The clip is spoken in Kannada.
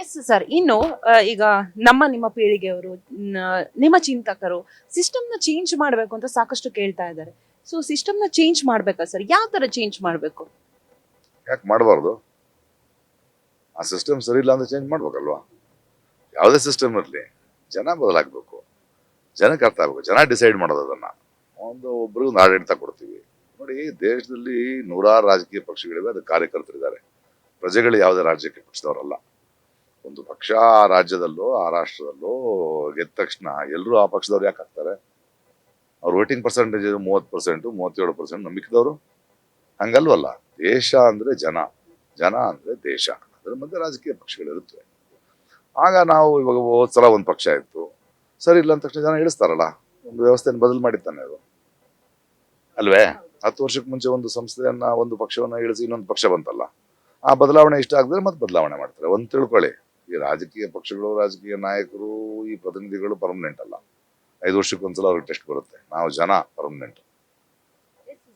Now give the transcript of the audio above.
ಎಸ್ ಸರ್, ಇನ್ನು ಈಗ ನಮ್ಮ, ನಿಮ್ಮ ಪೀಳಿಗೆಯವರು ನಿಮ್ಮ ಚಿಂತಕರು ಸಿಸ್ಟಮ್ನ ಚೇಂಜ್ ಮಾಡಬೇಕು ಅಂತ ಸಾಕಷ್ಟು ಕೇಳ್ತಾ ಇದ್ದಾರೆ. ಸೊ ಸಿಸ್ಟಮ್ನ ಚೇಂಜ್ ಮಾಡ್ಬೇಕಾ ಸರ್? ಯಾವ ತರ ಚೇಂಜ್ ಮಾಡಬೇಕು? ಯಾಕೆ ಮಾಡಬಾರ್ದು? ಆ ಸಿಸ್ಟಮ್ ಸರಿ ಇಲ್ಲ ಅಂದ್ರೆ ಚೇಂಜ್ ಮಾಡ್ಬೇಕಲ್ವಾ? ಯಾವುದೇ ಸಿಸ್ಟಮ್ ಇರಲಿ, ಜನ ಬದಲಾಗಬೇಕು. ಜನಕ್ಕೆ ಅರ್ಥ ಆಗಬೇಕು. ಜನ ಡಿಸೈಡ್ ಮಾಡೋದು ಅದನ್ನ. ಒಂದು ಒಬ್ರಿಗೆ ಒಂದು ಆಡಳಿತ ಕೊಡ್ತೀವಿ. ನೋಡಿ, ದೇಶದಲ್ಲಿ ನೂರಾರು ರಾಜಕೀಯ ಪಕ್ಷಗಳಿವೆ, ಅದು ಕಾರ್ಯಕರ್ತರಿದ್ದಾರೆ. ಪ್ರಜೆಗಳು ಯಾವುದೇ ರಾಜಕೀಯ ಪಕ್ಷದವರಲ್ಲ. ಒಂದು ಪಕ್ಷ ಆ ರಾಜ್ಯದಲ್ಲೋ, ಆ ರಾಷ್ಟ್ರದಲ್ಲೋ ಗೆದ್ದ ತಕ್ಷಣ ಎಲ್ಲರೂ ಆ ಪಕ್ಷದವ್ರು ಯಾಕೆ ಆಗ್ತಾರೆ? ಅವ್ರ ವೋಟಿಂಗ್ ಪರ್ಸೆಂಟೇಜ್ ಮೂವತ್ತು ಪರ್ಸೆಂಟು ಮೂವತ್ತೇಳು ಪರ್ಸೆಂಟ್ ನಂಬಿಕೆದವರು? ಹಂಗಲ್ವಲ್ಲ. ದೇಶ ಅಂದ್ರೆ ಜನ. ಜನ ಅಂದ್ರೆ ದೇಶ. ಅದ್ರ ಮಧ್ಯೆ ರಾಜಕೀಯ ಪಕ್ಷಗಳಿರುತ್ತವೆ ಆಗ ನಾವು ಇವಾಗ ಹೋದ್ ಸಲ ಒಂದು ಪಕ್ಷ ಇತ್ತು. ಸರಿ, ಇಲ್ಲ ಅಂದ ತಕ್ಷಣ ಜನ ಇಳಿಸ್ತಾರಲ್ಲ. ಒಂದು ವ್ಯವಸ್ಥೆಯನ್ನು ಬದಲು ಮಾಡಿದ್ದಾನೆ ಅದು. ಅಲ್ವೇ? ಹತ್ತು ವರ್ಷಕ್ಕೆ ಮುಂಚೆ ಒಂದು ಸಂಸ್ಥೆಯನ್ನ, ಒಂದು ಪಕ್ಷವನ್ನ ಇಳಿಸಿ ಇನ್ನೊಂದು ಪಕ್ಷ ಬಂತಲ್ಲ. ಆ ಬದಲಾವಣೆ ಇಷ್ಟ ಆಗಿದ್ರೆ ಮತ್ತೆ ಬದಲಾವಣೆ ಮಾಡ್ತಾರೆ. ಒಂದು ತಿಳ್ಕೊಳ್ಳಿ. ಈ ರಾಜಕೀಯ ಪಕ್ಷಗಳು, ರಾಜಕೀಯ ನಾಯಕರು ಈ ಪ್ರತಿನಿಧಿಗಳು ಪರ್ಮನೆಂಟ್ ಅಲ್ಲ. ಐದು ವರ್ಷಕ್ಕೊಂದ್ಸಲ ಅವ್ರಿಗೆ ಟೆಸ್ಟ್ ಬರುತ್ತೆ. ನಾವು ಜನ ಪರ್ಮನೆಂಟ್